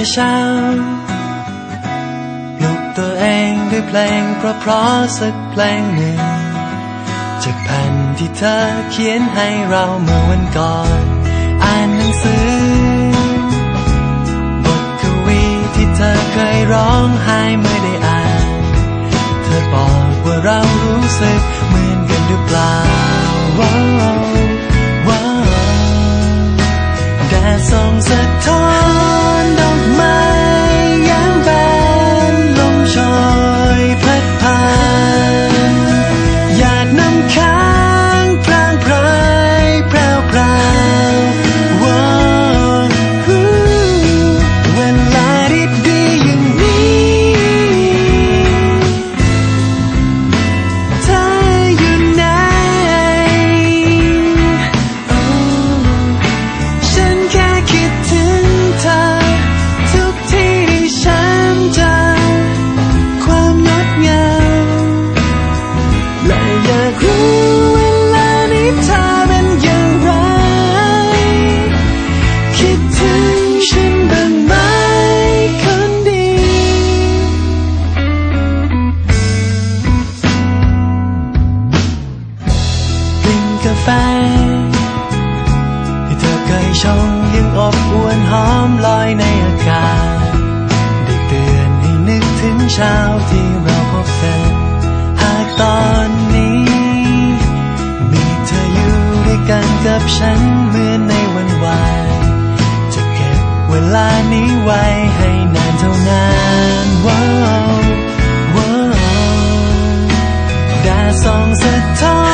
แต่เช้าปลุกตัวเองด้วยเพลงเพราะๆสักเพลงหนึ่ง จากแผ่นที่เธอเขียนให้เราเมื่อวันก่อน อ่านหนังสือบทกวีที่เธอเคยร้องไห้เมื่อได้อ่าน เธอบอกว่าเรารู้สึกเหมือนกันหรือเปล่าว้าวว้าวแดดส่องสะท้อน เงาและอยากรู้เวลานี้เธอเป็นอย่างไร คิดถึงฉันบ้างไหมคนดี กินกาแฟที่เธอเคยชงยังอบอวนหอมลอยใน กันกับฉันเหมือนในวันวานจะเก็บเวลานี้ไว้ให้นานเท่านานว้าวว้าวดาสองสะท้อน